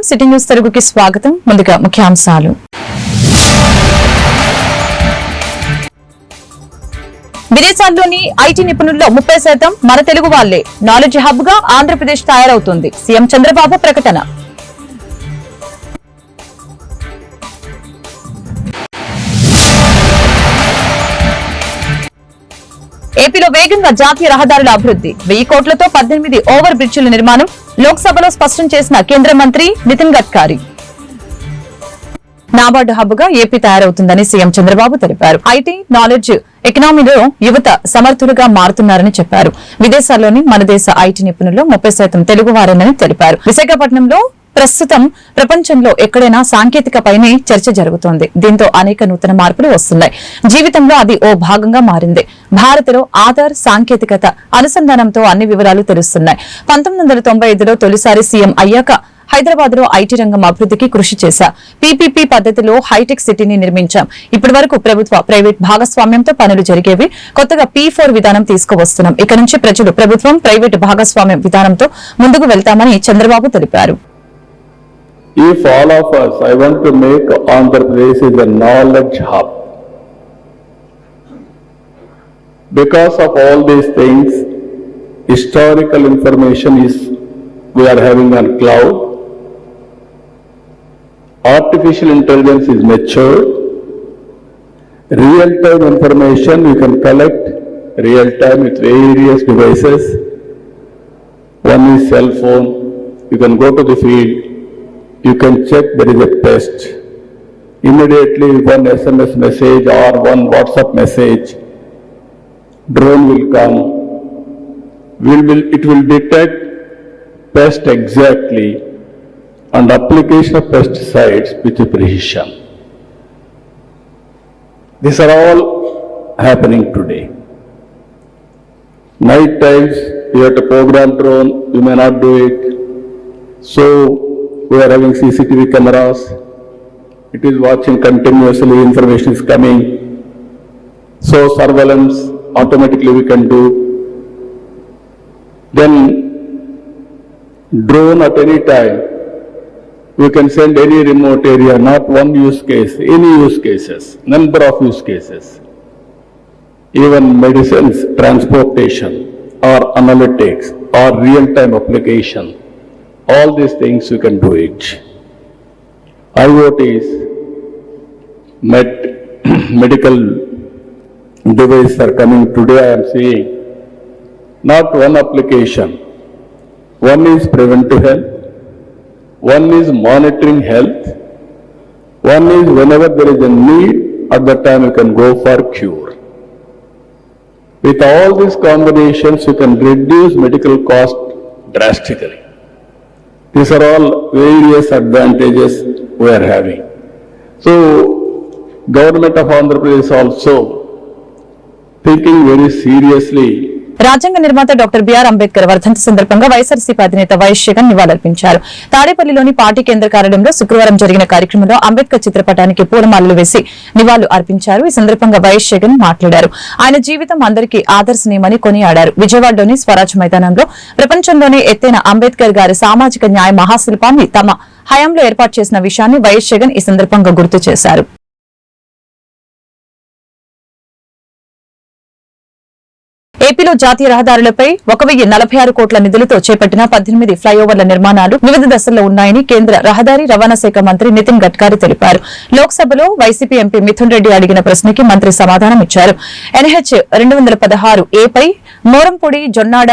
నమస్కారం. City news తెలుగుకి స్వాగతం. ముందుగా ముఖ్యాంశాలు. విదేశాల్లోని ఐటీ నిపుణుల్లో ముప్పై శాతం మన తెలుగు వాళ్ళే నాలెడ్జ్ హబ్గా ఆంధ్రప్రదేశ్ తయారవుతుంది. సీఎం చంద్రబాబు ప్రకటన. ఏపీలో వేగంగా జాతీయ రహదారుల అభివృద్ధి. వెయ్యి కోట్లతో పద్దెనిమిది ఓవర్ బ్రిడ్జిల నిర్మాణం లోక్సభలో స్పష్టం చేసిన కేంద్ర మంత్రి నితిన్ గడ్కరీ. నాబార్డు హబ్గా ఏపీ తయారవుతుందని సీఎం చంద్రబాబు తెలిపారు. ఐటీ నాలెడ్జ్ ఎకనామీలో యువత సమర్థులుగా మారుతున్నారని చెప్పారు. విదేశాల్లోని మన దేశ ఐటీ నిపుణులు ముప్పై శాతం తెలుగువారేనని తెలిపారు. విశాఖపట్నంలో ప్రస్తుతం ప్రపంచంలో ఎక్కడైనా సాంకేతికపైనే చర్చ జరుగుతోంది. దీంతో అనేక నూతన మార్పులు వస్తున్నాయి. జీవితంలో అది ఓ భాగంగా మారింది. భారత్లో ఆధార్ సాంకేతికత అనుసంధానంతో అన్ని వివరాలు తెలుస్తున్నాయి. పంతొమ్మిది వందల తొంభై ఐదులో తొలిసారి సీఎం అయ్యాక హైదరాబాద్లో ఐటీ రంగం అభివృద్ధికి కృషి చేశా. పీపీపీ పద్ధతిలో హైటెక్ సిటీని నిర్మించాం. ఇప్పటి వరకు ప్రభుత్వ ప్రైవేట్ భాగస్వామ్యంతో పనులు జరిగేవి. కొత్తగా పీ ఫోర్ విధానం తీసుకువస్తున్నాం. ఇక నుంచి ప్రజలు ప్రభుత్వం ప్రైవేట్ భాగస్వామ్యం విధానంతో ముందుకు వెళ్తామని చంద్రబాబు తెలిపారు. If all of us, I want to make Andhra Pradesh is a knowledge hub. Because of all these things, historical information is, we are having on cloud. Artificial intelligence is mature. Real-time information you can collect real-time with various devices. One is cell phone, you can go to the field, you can check there is a pest. Immediately one SMS message or one WhatsApp message, drone will come. Will, will, it will detect pest exactly and application of pesticides with the precision. These are all happening today. Night times, you have to program drone, you may not do it. So, we are having CCTV cameras. It is watching continuously, information is coming. So surveillance automatically we can do. Then drone at any time, we can send any remote area, not one use case, any use cases, number of use cases. Even medicines, transportation, or analytics, or real-time application, all these things you can do it. IoTs, med, medical devices are coming today, I am seeing. Not one application. One is preventive health, one is monitoring health, one is whenever there is a need, at that time you can go for cure. With all these combinations, you can reduce medical cost drastically. These are all various advantages we are having. So, government of Andhra Pradesh also thinking very seriously రాజ్యాంగ నిర్మాత doctor BR Ambedkar వర్ధంతి సందర్భంగా వైఎస్ఆర్సీపీ అధినేత YS Jagan నివాళులర్పించారు. తాడేపల్లిలోని party కేంద్ర కార్యాలయంలో శుక్రవారం జరిగిన కార్యక్రమంలో అంబేద్కర్ చిత్రపటానికి పూలమాలలు వేసి నివాళులు అర్పించారు. ఈ సందర్భంగా వైఎస్ జగన్ మాట్లాడారు. ఆయన జీవితం అందరికీ ఆదర్శనీయమని కొనియాడారు. విజయవాడలోని స్వరాజ్ మైదానంలో ప్రపంచంలోనే ఎత్తైన అంబేద్కర్ గారి సామాజిక న్యాయ మహాశిల్పాన్ని తమ హయాంలో ఏర్పాటు చేసిన విషయాన్ని వైఎస్ జగన్ ఈ సందర్భంగా గుర్తు చేశారు. ఏపీలో జాతీయ రహదారులపై ఒక వెయ్యి నలభై ఆరు కోట్ల నిధులతో చేపట్టిన పద్దెనిమిది ఫ్లైఓవర్ల నిర్మాణాలు వివిధ దశల్లో ఉన్నాయని కేంద్ర రహదారి రవాణా శాఖ మంత్రి నితిన్ గడ్కరీ తెలిపారు. లోక్సభలో వైసీపీ ఎంపీ మిథున్ రెడ్డి అడిగిన ప్రశ్నకి మంత్రి సమాధానం ఇచ్చారు. ఎన్హెచ్ రెండు వందల పదహారు ఏపై మోరంపొడి జొన్నాడ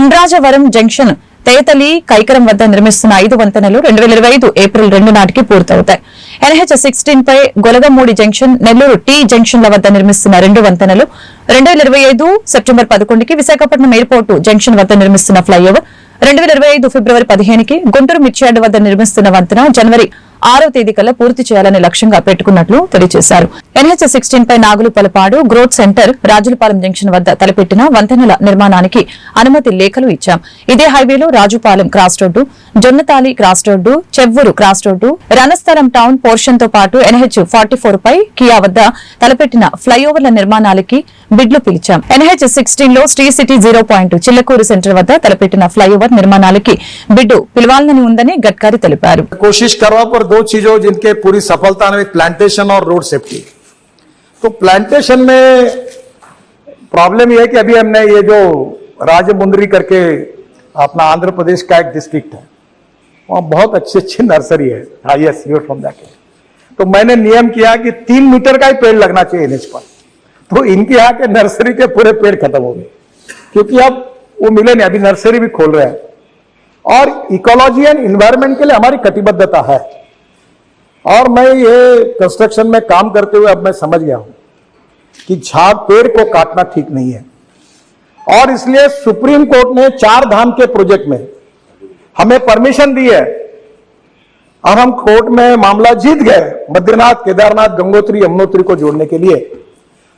ఉండ్రాజవరం జంక్షన్ తేతలి కైకరం వద్ద నిర్మిస్తున్న ఐదు వంతెనలు రెండు వేల ఐదు ఏప్రిల్ రెండు నాటికి పూర్తవుతాయి. ఎన్హెచ్ సిక్స్టీన్ పై గొలగమూడి జంక్షన్ నెల్లూరు టీ జంక్షన్ల వద్ద నిర్మిస్తున్న రెండు వంతెనలు రెండు వేల ఇరవై ఐదు సెప్టెంబర్ పదకొండుకి విశాఖపట్నం ఎయిర్పోర్టు జంక్షన్ వద్ద నిర్మిస్తున్న ఫ్లైఓవర్ రెండు వేల ఇరవై ఐదు ఫిబ్రవరి పదిహేనుకి గుంటూరు మిర్చియార్డు వద్ద నిర్మిస్తున్న వంతెన జనవరి ఆరో తేదీ కల్లా పూర్తి చేయాలనే లక్ష్యంగా పెట్టుకున్నట్లు తెలియజేశారు. ఎన్హెచ్ సిక్స్టీన్ పై Nagulapalapadu growth centre Rajulapalem junction వద్ద తలపెట్టిన వంతెనల నిర్మాణానికి అనుమతి లేఖలు ఇచ్చాం. ఇదే హైవేలో Rajupalem cross road Jonnathali cross road Chevvuru cross road Ranasthalam town పోర్షన్తో పాటు ఎన్హెచ్ ఫార్టీ ఫోర్ పై కియా వద్ద తలపెట్టిన ఫ్లైఓవర్ల నిర్మాణాలకి బిడ్లు పిలిచాం. ఎన్హెచ్ సిక్స్టీన్లో Sri City zero point Chillakuru centre వద్ద తలపెట్టిన ఫ్లైఓవర్ నిర్మాణాలకి బిడ్డు పిలవాలని ఉందని గడ్కరీ తెలిపారు. కోషిష్ కర్వా दो चीज़ों जिनके पूरी सफलता में प्लांटेशन और रोड सेफ्टी तो प्लांटेशन में प्रॉब्लम यह है कि अभी हमने ये जो राजमुंदरी करके अपना आंध्र प्रदेश का एक डिस्ट्रिक्ट है, वहाँ बहुत अच्छी अच्छी नर्सरी है यस यूर फ्रॉम दैट तो मैंने नियम किया कि तीन मीटर का ही पेड़ लगना चाहिए एनएच पर। तो इनके यहाँ के नर्सरी के पूरे पेड़ खत्म हो गए, क्योंकि अब वो मिले नहीं, अभी नर्सरी भी खोल रहे हैं। और इकोलॉजी एंड इन्वायरमेंट के लिए हमारी कटिबद्धता है। और मैं ये कंस्ट्रक्शन में काम करते हुए अब मैं समझ गया हूँ कि झाड़ पेड़ को काटना ठीक नहीं है। और इसलिए सुप्रीम कोर्ट ने चार धाम के प्रोजेक्ट में हमें परमिशन दी है और हम कोर्ट में मामला जीत गए बद्रीनाथ, केदारनाथ, गंगोत्री, यमुनोत्री को जोड़ने के लिए।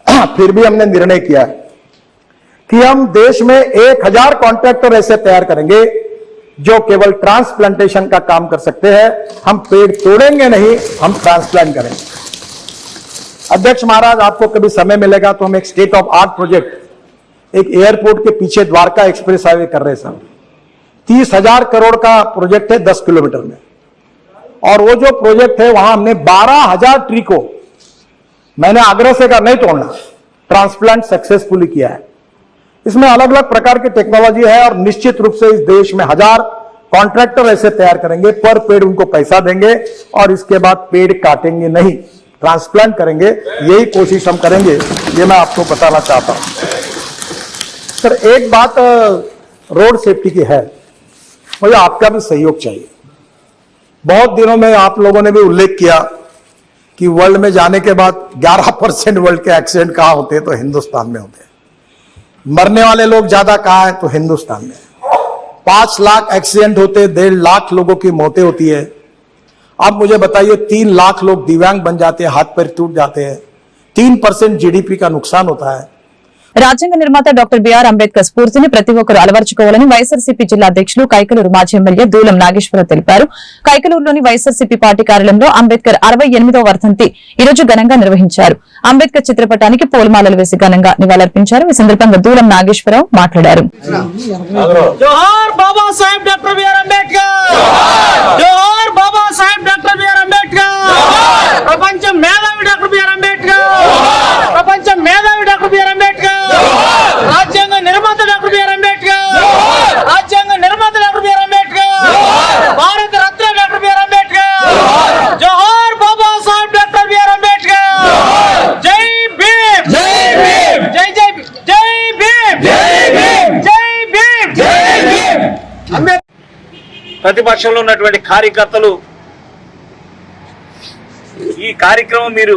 फिर भी हमने निर्णय किया कि हम देश में एक हज़ार कॉन्ट्रैक्टर ऐसे तैयार करेंगे जो केवल ट्रांसप्लांटेशन का काम कर सकते हैं, हम पेड़ तोड़ेंगे नहीं, हम ट्रांसप्लांट करेंगे। अध्यक्ष महाराज, आपको कभी समय मिलेगा तो हम एक स्टेट ऑफ़ आर्ट प्रोजेक्ट एक एयरपोर्ट के पीछे द्वारका एक्सप्रेस हाईवे कर रहे हैं सर तीस हज़ार करोड़ का प्रोजेक्ट है दस किलोमीटर में। और वो जो प्रोजेक्ट है, वहाँ हमने बारह हज़ार ट्री को, मैंने आग्रह से कहा, नहीं तोड़ना, ट्रांसप्लांट सक्सेसफुली किया है। इसमें अलग अलग प्रकार की टेक्नोलॉजी है और निश्चित रूप से इस देश में हज़ार कॉन्ट्रैक्टर ऐसे तैयार करेंगे पर पेड़ उनको पैसा देंगे और इसके बाद पेड़ काटेंगे नहीं ट्रांसप्लांट करेंगे, यही कोशिश हम करेंगे, ये मैं आपको बताना चाहता हूँ। सर, एक बात रोड सेफ्टी की है, मुझे आपका भी सहयोग चाहिए। बहुत दिनों में आप लोगों ने भी उल्लेख किया कि वर्ल्ड में जाने के बाद 11 परसेंट वर्ल्ड के एक्सीडेंट कहाँ होते हैं तो हिंदुस्तान में होते हैं। मरने वाले लोग ज़्यादा कहा है? तो हिंदुस्तान में। पाँच लाख एक्सीडेंट होते, डेढ़ लाख लोगों की मौतें होती है। अब मुझे बताइए, तीन लाख लोग दिव्यांग बन जाते हैं, हाथ पैर टूट जाते हैं। तीन परसेंट जीडीपी का नुकसान होता है। రాజ్యాంగ నిర్మాత డాక్టర్ బిఆర్ అంబేద్కర్ స్ఫూర్తిని ప్రతి ఒక్కరూ అలవర్చుకోవాలని వైఎస్ఆర్సీపీ జిల్లా అధ్యక్షులు కైకలూరు మాజీ ఎమ్మెల్యే దూలం నాగేశ్వరరావు తెలిపారు. కైకలూరులోని వైఎస్ఆర్సీపీ పార్టీ కార్యాలయంలో అంబేద్కర్ అరవై ఎనిమిదవ వర్ధంతి ఈ రోజు ఘనంగా నిర్వహించారు. అంబేద్కర్ చిత్రపటానికి పూలమాలలు వేసి ఘనంగా నివాళులర్పించారు. ఈ సందర్భంగా దూలం నాగేశ్వరరావు మాట్లాడారు. ప్రతిపక్షంలో ఉన్నటువంటి కార్యకర్తలు ఈ కార్యక్రమం మీరు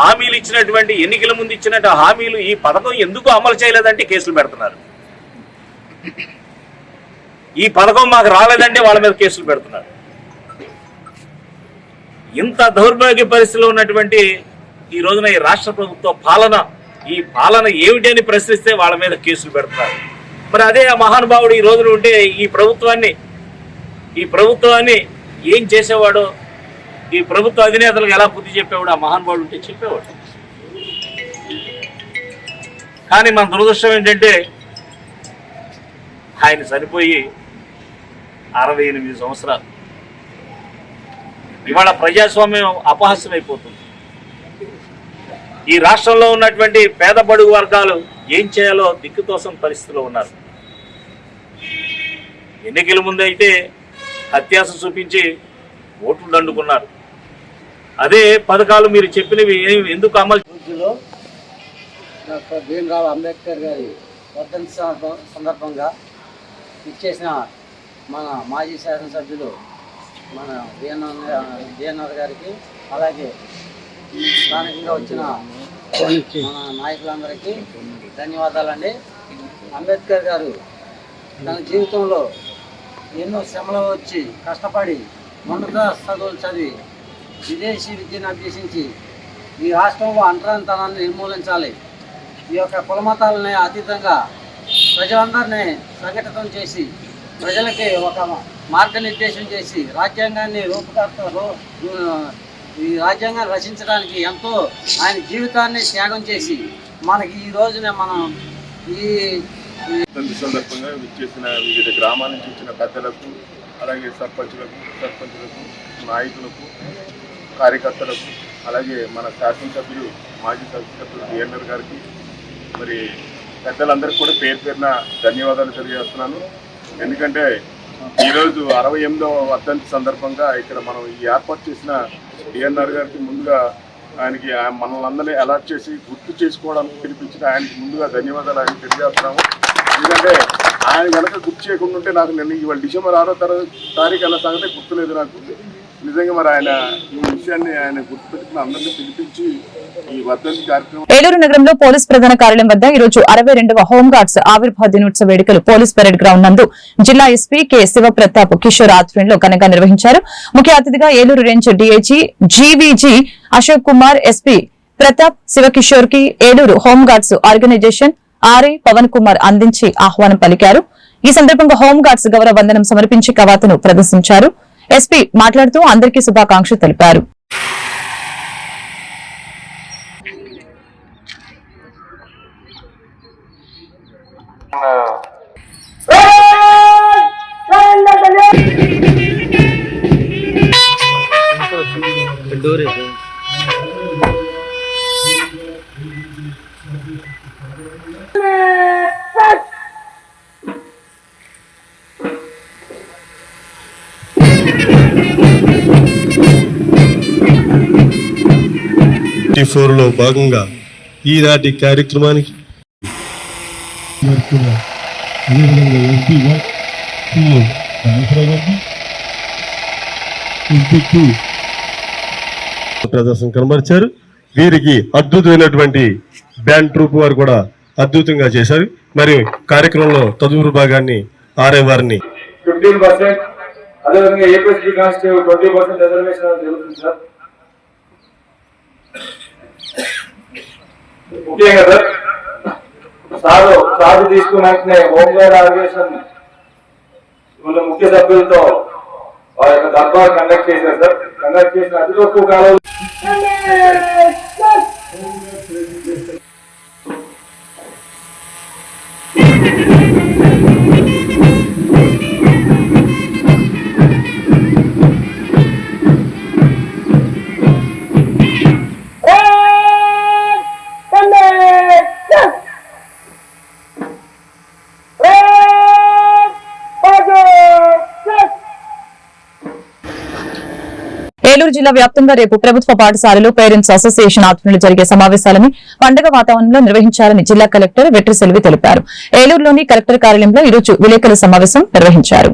హామీలు ఇచ్చినటువంటి ఎన్నికల ముందు ఇచ్చినట్టు హామీలు ఈ పథకం ఎందుకు అమలు చేయలేదంటే కేసులు పెడుతున్నారు. ఈ పథకం మాకు రాలేదంటే వాళ్ళ మీద కేసులు పెడుతున్నారు. ఇంత దౌర్భాగ్య పరిస్థితిలో ఉన్నటువంటి ఈ రోజున ఈ రాష్ట్ర ప్రభుత్వ పాలన ఈ పాలన ఏమిటి అని ప్రశ్నిస్తే వాళ్ళ మీద కేసులు పెడుతున్నారు. మరి అదే ఆ మహానుభావుడు ఈ రోజున ఉంటే ఈ ప్రభుత్వాన్ని ఈ ప్రభుత్వాన్ని ఏం చేసేవాడో ఈ ప్రభుత్వ అధినేతలకు ఎలా బుద్ధి చెప్పేవాడు ఆ మహానుభావుడు ఉంటే చెప్పేవాడు. కానీ మన దురదృష్టం ఏంటంటే ఆయన చనిపోయి అరవై ఎనిమిది సంవత్సరాలు. ఇవాళ ప్రజాస్వామ్యం అపహాస్యమైపోతుంది. అయిపోతుంది ఈ రాష్ట్రంలో ఉన్నటువంటి పేద బడుగు వర్గాలు ఏం చేయాలో దిక్కుతోసం పరిస్థితిలో ఉన్నారు. ఎన్నికల ముందు అత్యాశ చూపించి ఓట్లు దండుకున్నారు. అదే పథకాలు మీరు చెప్పినవి ఎందుకు అమలు రోజులో డాక్టర్ భీమరావు అంబేద్కర్ గారి వర్ధంతి సందర్భంగా ఇచ్చేసిన మన మాజీ శాసనసభ్యులు మన డిఎన్ఆర్ డిఎన్ఆర్ గారికి అలాగే స్థానికంగా వచ్చిన మన నాయకులందరికీ ధన్యవాదాలండి. అంబేద్కర్ గారు తన జీవితంలో ఎన్నో శ్రమలు వచ్చి కష్టపడి ఉన్నత చదువులు చదివి విదేశీ విద్యను అభ్యసించి ఈ రాష్ట్రంలో అంటరానితనాన్ని నిర్మూలించాలి. ఈ యొక్క కులమతాలని అతీతంగా ప్రజలందరినీ సంఘటితం చేసి ప్రజలకి ఒక మార్గనిర్దేశం చేసి రాజ్యాంగాన్ని రూపకర్త రూ- ఈ రాజ్యాంగాన్ని రచించడానికి ఎంతో ఆయన జీవితాన్ని త్యాగం చేసి మనకి ఈ రోజున మనం ఈ తండ్రి సందర్భంగా విచ్చేసిన వివిధ గ్రామాల నుంచి వచ్చిన పెద్దలకు అలాగే సర్పంచులకు సర్పంచులకు నాయకులకు కార్యకర్తలకు అలాగే మన శాసనసభ్యులు మాజీ శాసనసభ్యులు డిఎన్ఆర్ గారికి మరి పెద్దలందరికీ కూడా పేరు పేరున ధన్యవాదాలు తెలియజేస్తున్నాను. ఎందుకంటే ఈరోజు అరవై ఎనిమిదవ వర్ధంతి సందర్భంగా ఇక్కడ మనం ఈ ఏర్పాటు చేసిన డిఎన్ఆర్ గారికి ముందుగా ఆయనకి ఆ- మనల్ని అందరినీ అలర్ట్ చేసి గుర్తు చేసుకోవడానికి పిలిపించిన ఆయనకి ముందుగా ధన్యవాదాలు ఆయన తెలియజేస్తున్నాము. ఎందుకంటే ఆయన కనుక గుర్తు చేయకుండా ఉంటే నాకు నిన్న ఇవాళ డిసెంబర్ ఆరో తర- తారీఖు అన్న సంగతే గుర్తులేదు నాకు. నిజంగా మరి ఆయన ఈ విషయాన్ని ఆయన గుర్తుపెట్టుకుని అందరినీ పిలిపించి ఏలూరు నగరంలో పోలీస్ ప్రధాన కార్యాలయం వద్ద ఈ రోజు అరవై రెండవ హోంగార్డ్స్ ఆవిర్భావ దినోత్సవ వేడుకలు పోలీస్ పరేడ్ గ్రౌండ్ నందు జిల్లా ఎస్పీ కె శివప్రతాప్ కిషోర్ ఆధ్వర్యంలో ఘనంగా నిర్వహించారు. ముఖ్య అతిథిగా Eluru range DIG GVG Ashok Kumar SP Pratap శివకిషోర్కి Eluru home guards organisation RA Pavan Kumar అందించి ఆహ్వానం పలికారు. ఈ సందర్భంగా హోంగార్డ్స్ గౌరవ వందనం సమర్పించి కవాతును ప్రదర్శించారు. ఎస్పీ మాట్లాడుతూ అందరికీ శుభాకాంక్షలు తెలిపారు. ట్వంటీ ఫోర్లో భాగంగా ఈనాటి కార్యక్రమానికి ప్రదర్శన కనబరిచారు. వీరికి అద్భుతమైనటువంటి బ్యాండ్ ట్రూప్ వారు కూడా అద్భుతంగా చేశారు. మరి కార్యక్రమంలో తదుపరి భాగాన్ని ఆర్ఏ వారిని ఫిఫ్టీన్ పర్సెంట్ అదేవిధంగా APSP constable twenty percent reservation జరుగుతుంది సార్ ముఖ్యంగా sir sir home guard organisation ముఖ్య సభ్యులతో వారి యొక్క దర్బార్ కండక్ట్ చేశారు సార్ కండక్ట్ చేసిన అతి తక్కువ కాలంలో ఏలూరు జిల్లా వ్యాప్తంగా రేపు ప్రభుత్వ పాఠశాలలో పేరెంట్స్ అసోసియేషన్ ఆధ్వర్యంలో జరిగే సమావేశాలని పండుగ వాతావరణంలో నిర్వహించాలని జిల్లా కలెక్టర్ వెట్రి సెల్వి తెలిపారు. ఏలూరులోని కలెక్టర్ కార్యాలయంలో ఈరోజు విలేకరుల సమావేశం నిర్వహించారు.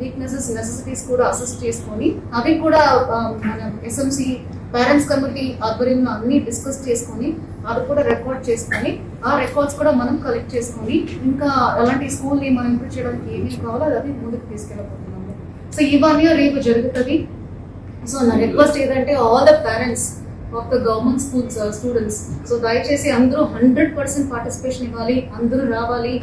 వీక్నెసెస్ నెసెసిటీస్ కూడా అసెస్ చేసుకొని అవి కూడా మన పేరెంట్స్ కమిటీ ఆధ్వర్యంలో అన్ని డిస్కస్ చేసుకొని అది కూడా రికార్డ్ చేసుకొని ఆ రికార్డ్స్ కూడా మనం కలెక్ట్ చేసుకొని ఇంకా అలాంటి స్కూల్ని మనం ఇంప్రూవ్ చేయడానికి ఏమేమి కావాలో అది ముందుకు తీసుకెళ్ళబోతున్నాము. సో ఇవన్నీ రేపు జరుగుతుంది. సో నా రిక్వెస్ట్ ఏదంటే all the parents of the government schools students so దయచేసి అందరూ హండ్రెడ్ పర్సెంట్ పార్టిసిపేషన్ ఇవ్వాలి అందరూ రావాలి.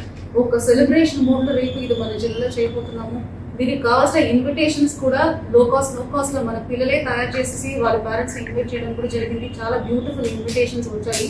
ఒక సెలబ్రేషన్ మూడ్లో రేపు ఇది మన జిల్లాలో చేయబోతున్నాము. దీనికి కావాల్సిన ఇన్విటేషన్స్ కూడా లో కాస్ట్లో కాస్ట్లో మన పిల్లలే తయారు చేసేసి వాళ్ళ పేరెంట్స్ ఇన్వైట్ చేయడం కూడా జరిగింది. చాలా బ్యూటిఫుల్ ఇన్విటేషన్స్ వచ్చాయి.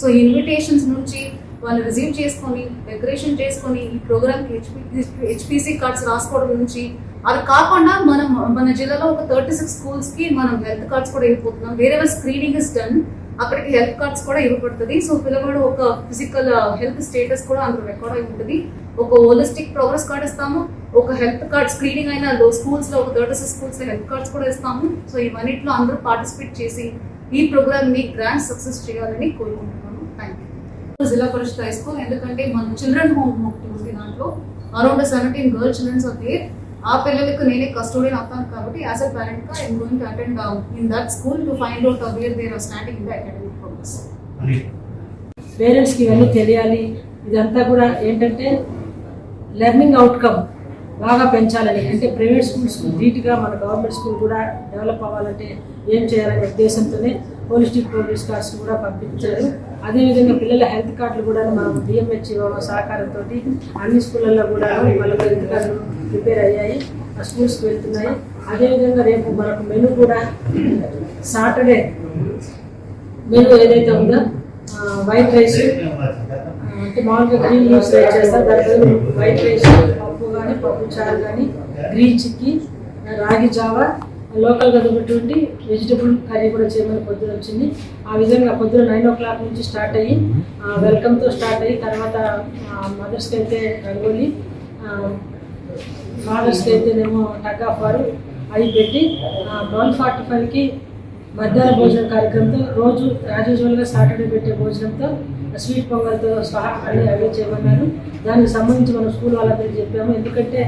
సో ఇన్విటేషన్స్ నుంచి వాళ్ళు రిసీవ్ చేసుకొని డెకరేషన్ చేసుకొని ఈ ప్రోగ్రామ్కి హెచ్పి హెచ్పిసి కార్డ్స్ రాసుకోవడం నుంచి అది కాకుండా మనం మన జిల్లాలో ఒక థర్టీ సిక్స్ స్కూల్స్కి మనం హెల్త్ కార్డ్స్ కూడా ఇవ్వబోతున్నాం. వేరే స్క్రీనింగ్ ఇస్ డన్ అక్కడికి హెల్త్ కార్డ్స్ కూడా ఇవ్వబడుతుంది. సో పిల్లవాడు ఒక ఫిజికల్ హెల్త్ స్టేటస్ కూడా అందులో రికార్డ్ అయి ఉంటుంది. ఒక హోలిస్టిక్ ప్రోగ్రెస్ కార్డ్ ఇస్తాము. ఒక హెల్త్ కార్డ్ స్క్రీనింగ్ అయిన స్కూల్స్లో ఒక థర్టీ సిక్స్ స్కూల్స్లో హెల్త్ కార్డ్స్ కూడా ఇస్తాము. సో ఇవన్నిట్లో అందరూ పార్టిసిపేట్ చేసి ఈ ప్రోగ్రామ్ని గ్రాండ్ సక్సెస్ చేయాలని కోరుకుంటున్నాను. థ్యాంక్ యూ జిల్లా పరిషత్ హై స్కూల్ ఎందుకంటే మన చిల్డ్రన్ హోమ్ ఒకటి ఉంది దాంట్లో. Around seventeen girl childrens are there ఆ పిల్లలకు నేనే కస్టోడియన్ అవుతాను కాబట్టి as a పేరెంట్గా I'm going to attend in that school to find out where there are standing in the academic progress పేరెంట్స్కి ఇవన్నీ తెలియాలి. ఇదంతా కూడా ఏంటంటే లెర్నింగ్ అవుట్కమ్ బాగా పెంచాలని. అంటే ప్రైవేట్ స్కూల్స్ ధీటుగా మన గవర్నమెంట్ స్కూల్ కూడా డెవలప్ అవ్వాలంటే ఏం చేయాలనే ఉద్దేశంతోనే హోలిస్టిక్ ప్రోగ్రెస్ కార్డ్స్ కూడా పంపించారు. అదేవిధంగా పిల్లల హెల్త్ కార్డులు కూడా మనం డిఎంహెచ్ సహకారంతో అన్ని స్కూళ్ళల్లో కూడా వాళ్ళ హెల్త్ కార్డులు ప్రిపేర్ అయ్యాయి. ఆ స్కూల్స్కి వెళ్తున్నాయి. అదేవిధంగా రేపు మనకు మెను కూడా సాటర్డే మెను ఏదైతే ఉందో వైట్ రైస్ అంటే మామూలుగా గ్రీన్ లీవ్స్ రైస్ చేస్తారు దాని వైట్ రైస్ పప్పు కానీ చారు కానీ గ్రీన్ చిక్కీ రాగి జావా లోకల్గా దొరికినటువంటి వెజిటబుల్ కర్రీ కూడా చేయమని పొద్దున వచ్చింది. ఆ విధంగా పొద్దున నైన్ ఓ క్లాక్ నుంచి స్టార్ట్ అయ్యి వెల్కమ్తో స్టార్ట్ అయ్యి తర్వాత మదర్స్కి అయితే రంగోలీ ఫాదర్స్కి అయితేనేమో టగ్ ఆఫ్ వారు అవి పెట్టి ట్వెల్వ్ ఫార్టీ ఫైవ్కి మధ్యాహ్న భోజనం కార్యక్రమంతో రోజు యాజ్ యూజువల్గా సాటర్డే పెట్టే భోజనంతో స్వీట్ పొంగల్తో సహా అన్ని అవి చేయమన్నారు. దానికి సంబంధించి మనం స్కూల్ వాళ్ళందరికీ చెప్పాము. ఎందుకంటే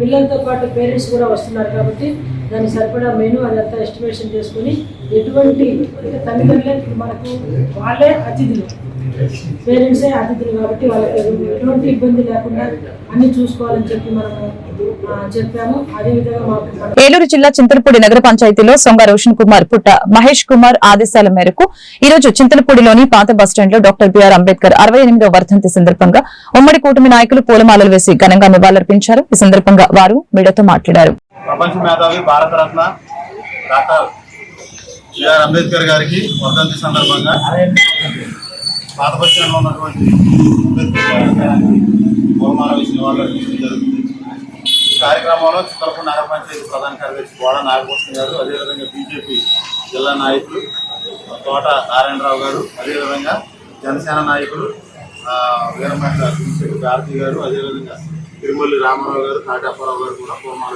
పిల్లలతో పాటు పేరెంట్స్ కూడా వస్తున్నారు కాబట్టి దానికి సరిపడా మెను అదంతా ఎస్టిమేషన్ చేసుకుని ఎటువంటి అంటే తల్లిదండ్రులే మనకు వాళ్ళే అతిథులు. పేరెంట్సే అతిథులు కాబట్టి వాళ్ళకి ఎటువంటి ఇబ్బంది లేకుండా అన్ని చూసుకోవాలని చెప్పి మనము ఆ, చెప్పాము. అదేవిధంగా మాకు మన ఏలూరు జిల్లా చింతలపూడి నగర పంచాయతీలో సొంగ రోషన్ కుమార్ పుట్ట మహేష్ కుమార్ ఆదేశాల మేరకు ఈ రోజు చింతలపూడిలోని పాత బస్టాండ్లో డాక్టర్ బిఆర్ అంబేద్కర్ అరవై ఎనిమిదవ వర్ధంతి సందర్భంగా ఉమ్మడి కూటమి నాయకులు పూలమాలలు వేసి ఘనంగా నివాళులర్పించారు. ఈ సందర్భంగా వారు మీడియాతో మాట్లాడారు. ప్రపంచ మేధావి భారతరత్న డాక్టర్ బిఆర్ అంబేద్కర్ గారికి వర్ధంతి సందర్భంగా పాత పక్షంలో ఉన్నటువంటి బహుమాన విషయం వాళ్ళు జరుగుతుంది ఈ కార్యక్రమంలో చిత్తలపూడి నగర పంచాయతీ ప్రధాన కార్యదర్శి గోడ నాగభూషణ్ గారు అదేవిధంగా బీజేపీ జిల్లా నాయకులు తోట నారాయణరావు గారు అదేవిధంగా జనసేన నాయకులు ఆ, వీరమహిళ భారతి గారు అదేవిధంగా తిరుమల్లి రామారావు గారు తాటాపురావు గారు కూడా పూర్మాల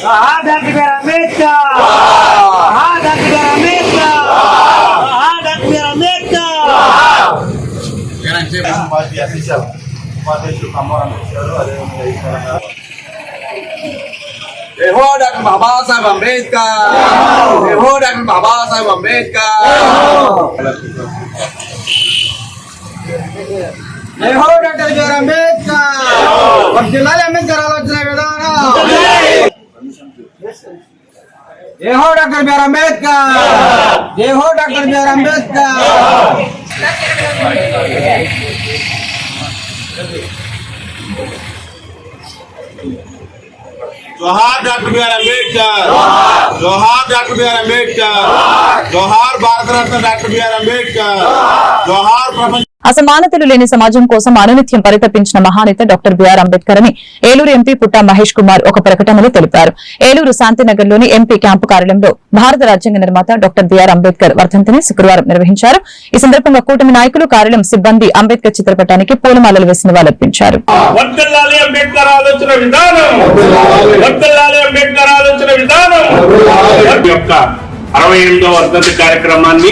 జోహార్ డాక్టర్ బిఆర్ అంబేద్కర్ జోహార్ డాక్టర్ బిఆర్ అంబేద్కర్ జోహార్ doctor B R Ambedkar party official ఉపాధ్యక్షులు కమ్మవరం గారు అదేవిధంగా ఈశ్వర గారు జై హో డాక్టర్ బాబాసాహెబ్ అంబేద్కర్ జై హో డాక్టర్ బాబాసాహెబ్ అంబేద్కర్ జై హో డాక్టర్ బిఆర్ అంబేద్కర్ వర్ధిల్లాలి అంబేద్కర్ ఆలోచన విధానం జై హో డాక్టర్ బిఆర్ అంబేద్కర్ జై హో డాక్టర్ బిఆర్ అంబేద్కర్ జోహార్ డాక్టర్ బిఆర్ అంబేద్కర్ జోహార్ డాక్టర్ బిఆర్ అంబేద్కర్ జోహార్ భారతరత్న డాక్టర్ బిఆర్ అంబేద్కర్ జోహార్ ప్రపంచ అసమానతలు లేని సమాజం కోసం అనునిత్యం పరితపించిన మహానేత డాక్టర్ బిఆర్ అంబేద్కర్ అని ఏలూరు ఎంపీ పుట్ట మహేష్ కుమార్ ఒక ప్రకటనలో తెలిపారు. ఏలూరు శాంతినగర్లోని ఎంపీ క్యాంపు కార్యాలయంలో భారత రాజ్యాంగ నిర్మాత డాక్టర్ బిఆర్ అంబేద్కర్ వర్ధంతిని శుక్రవారం నిర్వహించారు. ఈ సందర్భంగా కూటమి నాయకులు కార్యాలయం సిబ్బంది అంబేద్కర్ చిత్రపటానికి పూలమాలలు వేసి నివాళులర్పించారు వర్దల్లాలి అంబేద్కర్ ఆలోచన విధానం. వర్దల్లాలి అంబేద్కర్ ఆలోచన విధానం. యొక్క అరవై ఎనిమిదో వర్ధంతి కార్యక్రమాన్ని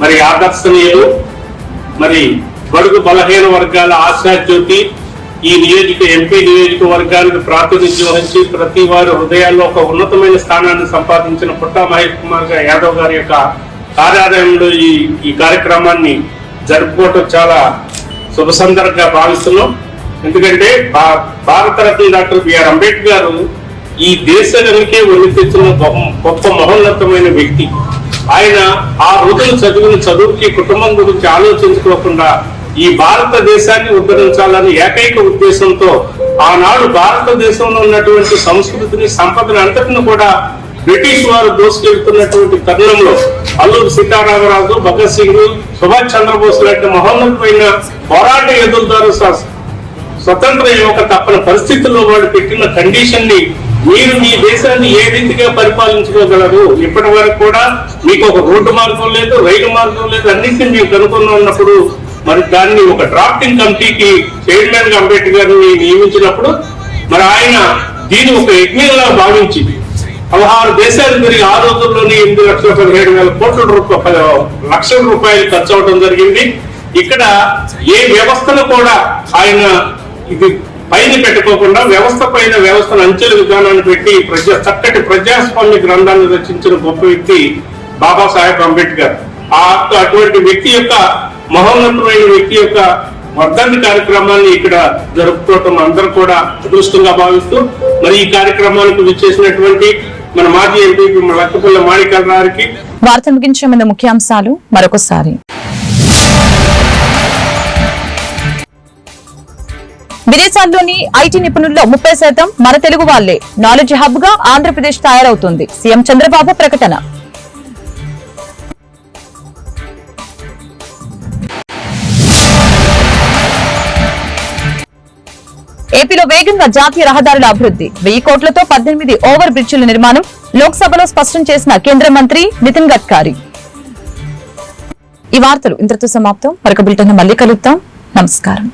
మరి ఆదర్శనీయులు మరి బడుగు బలహీన వర్గాల ఆశా జ్యోతి ఈ నియోజక ఎంపీ నియోజకవర్గానికి ప్రాతినిధ్యం వహించి ప్రతి వారి హృదయాల్లో ఒక ఉన్నతమైన స్థానాన్ని సంపాదించిన పుట్టా మహేష్ కుమార్ యాదవ్ గారి యొక్క కార్యాలయంలో ఈ ఈ కార్యక్రమాన్ని జరుపుకోవటం చాలా శుభ సందర్భంగా భావిస్తున్నాం. ఎందుకంటే భా- భారతరత్న డాక్టర్ బిఆర్ అంబేద్కర్ గారు ఈ దేశానికే ఒలి తెచ్చిన గొప్ప మహోన్నతమైన వ్యక్తి. ఆయన ఆ రోజులు చదివిన చదువుకి కుటుంబం గురించి ఆలోచించుకోకుండా ఈ భారతదేశాన్ని ఉద్ధరించాలని ఏకైక ఉద్దేశంతో ఆనాడు భారతదేశంలో ఉన్నటువంటి సంస్కృతిని సంపదను అంతటిని కూడా బ్రిటిష్ వారు దోసుకెళ్తున్నటువంటి తరుణంలో అల్లూరు సీతారామరాజు భగత్ సింగ్ సుభాష్ చంద్రబోస్ లాంటి మహోన్నతమైన పోరాట యోధుల ద్వారా స్వతంత్ర యువక తప్పని పరిస్థితుల్లో వాళ్ళు పెట్టిన కండిషన్ని మీరు మీ దేశాన్ని ఏ రీతిగా పరిపాలించుకోగలరు? ఇప్పటి వరకు కూడా మీకు ఒక రోడ్డు మార్గం లేదు రైలు మార్గం లేదు అన్నింటినీ మేము కనుక్కున్న ఉన్నప్పుడు మరి దాన్ని ఒక డ్రాఫ్టింగ్ కమిటీకి చైర్మన్గా అంబేద్కర్ గారిని నియమించినప్పుడు మరి ఆయన దీన్ని ఒక యజ్ఞంలా భావించి పదహారు దేశాలు తిరిగి ఆ రోజుల్లోనే ఎనిమిది లక్షల పదిహేడు వేల కోట్ల రూపాయల లక్షల రూపాయలు ఖర్చు అవడం జరిగింది. ఇక్కడ ఏ వ్యవస్థను కూడా ఆయన ఇది పైన పెట్టుకోకుండా వ్యవస్థ పైన వ్యవస్థను అంచెల విధానాన్ని పెట్టి ప్రజా చక్కటి ప్రజాస్వామ్య గ్రంథాన్ని రచించిన గొప్ప వ్యక్తి బాబాసాహెబ్ అంబేద్కర్. ఆ అటువంటి వ్యక్తి యొక్క మహోన్నతమైన వ్యక్తి యొక్క వర్ధంతి కార్యక్రమాన్ని ఇక్కడ జరుపుకోవటం అందరూ కూడా అదృష్టంగా భావిస్తూ మరి ఈ కార్యక్రమానికి విచ్చేసినటువంటి మన మాజీ ఎంపీ లక్కపల్లి మాణికల్ గారికి వార్త ముగించే ముందు ముఖ్యాంశాలు మరొకసారి. విదేశాల్లోని ఐటీ నిపుణుల్లో ముప్పై శాతం మన తెలుగు వాళ్ళే నాలెడ్జ్ హబ్గా ఆంధ్రప్రదేశ్ తయారవుతుంది. సీఎం చంద్రబాబు ప్రకటన. ఏపీలో వేగంగా జాతీయ రహదారుల అభివృద్ధి. వెయ్యి కోట్లతో పద్దెనిమిది ఓవర్ బ్రిడ్జిల నిర్మాణం లోక్సభలో స్పష్టం చేసిన కేంద్ర మంత్రి నితిన్ గడ్కరీ. ఈ వార్తలు ఇంతటితో సమాప్తం. మరొక బులెటిన్ మళ్ళీ కలుద్దాం. నమస్కారం.